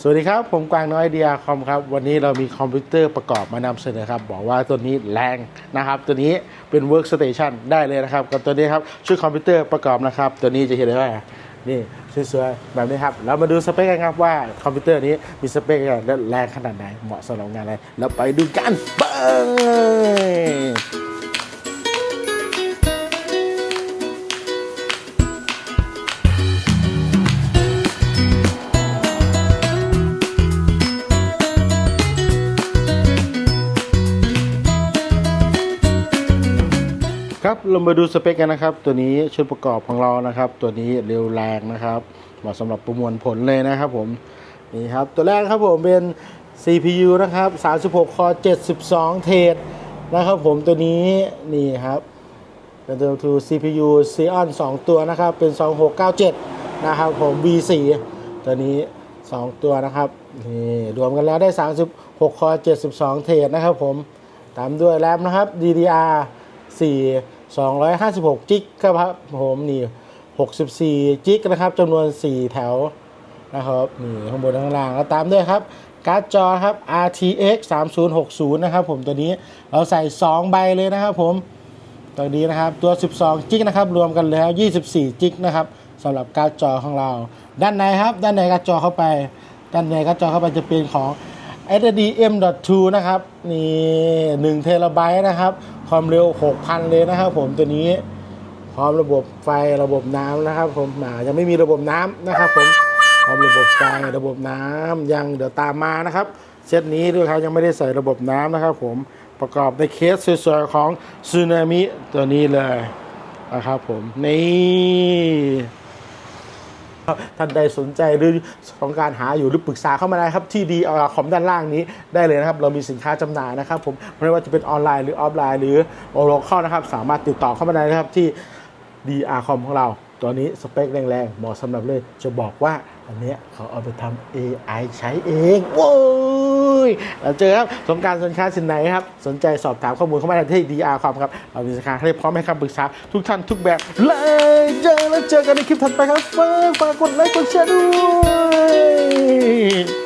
สวัสดีครับ ผมกวางน้อยเดียคอมครับ วันนี้เรามีคอมพิวเตอร์ประกอบมานำเสนอครับ บอกว่าตัวนี้แรงนะครับ ตัวนี้เป็น Workstation ได้เลยนะครับ กับตัวนี้ครับชุดคอมพิวเตอร์ประกอบนะครับ ตัวนี้จะเห็นได้ว่านี่สวยๆแบบนี้ครับแล้วมาดูสเปคกันครับว่าคอมพิวเตอร์นี้มีสเปคอะไรและแรงขนาดไหนเหมาะสำหรับงานอะไรแล้วไปดูกันไป ครับเรามาดูสเปคกันนะครับ ตัวนี้ชุดประกอบของเรานะครับ ตัวนี้เร็วแรงนะครับเหมาะสำหรับประมวลผลเลยนะครับผมนี่ครับตัวแรกครับผมเป็น CPU นะครับ 36 คอ 72 เทรดนะครับผมตัวนี้นี่ครับเป็นตัว CPU Xeon 2 ตัวนะครับ เป็น 2697 นะครับผม V4 ตัวนี้ 2 ตัวนะครับนี่รวมกันแล้วได้ 36 คอ 72 เทรดนะครับผมตามด้วยแรมนะครับ DDR 4 256จิกครับผมนี่64จิกนะครับจำนวน 4 แถวนะครับนี่ข้างบนข้างล่างแล้วตามด้วยครับ การ์ดจอครับ RTX 3060 นะครับผมตัวนี้เราใส่ 2 ใบเลยนะครับผมตัวนี้นะครับตัว 12 จิกนะครับรวมกันแล้ว 24 จิกนะครับสำหรับการ์ดจอของเรา ด้านในครับ ด้านในการ์ดจอเข้าไป ด้านในการ์ดจอเข้าไปจะเป็นของ SDM.2 นะครับนี่1เทราไบต์นะครับ ความเร็ว 6,000 เลยนะครับผมตัวนี้พร้อมระบบไฟระบบน้ำนะครับ ผมอ่ายังไม่มีระบบน้ำนะครับ ผมพร้อมระบบไฟระบบน้ำยังเดี๋ยวตามมานะครับเซตนี้ด้วยครับยังไม่ได้ใส่ระบบน้ำนะครับ ผมประกอบในเคสสวยๆของซูนามิตัวนี้เลยนะครับผมนี่ ท่านใดสนใจหรืองของการหาอยู่หรือปรึกษาเข้ามาได้ครับ ที่ดีอาคอมด้านล่างนี้ได้เลยนะครับ เรามีสินค้าจำหน่ายนะครับ ผมไม่ว่าจะเป็นออนไลน์หรือออฟไลน์หรือโอโลคอลนะครับ สามารถติดต่อเข้ามาได้นะครับที่ดีอาคอมของเราตัวนี้สเปคแรงๆเหมาะสำหรับเลยจะบอกว่าอันเนี้ยเขาเอาไปทำ AI ใช้เองว้า ยเราเจอครับสงกรารสินค้าสินไหนครับ สนใจสอบถามข้อมูลเข้ามาได้ที่ DR ความครับ เรามีสินค้าให้พร้อมให้คำปรึกษาทุกท่านทุกแบบเลยเจอแล้วเจอกันในคลิปถัดไปครับฝากกดไลค์กดแชร์ด้วย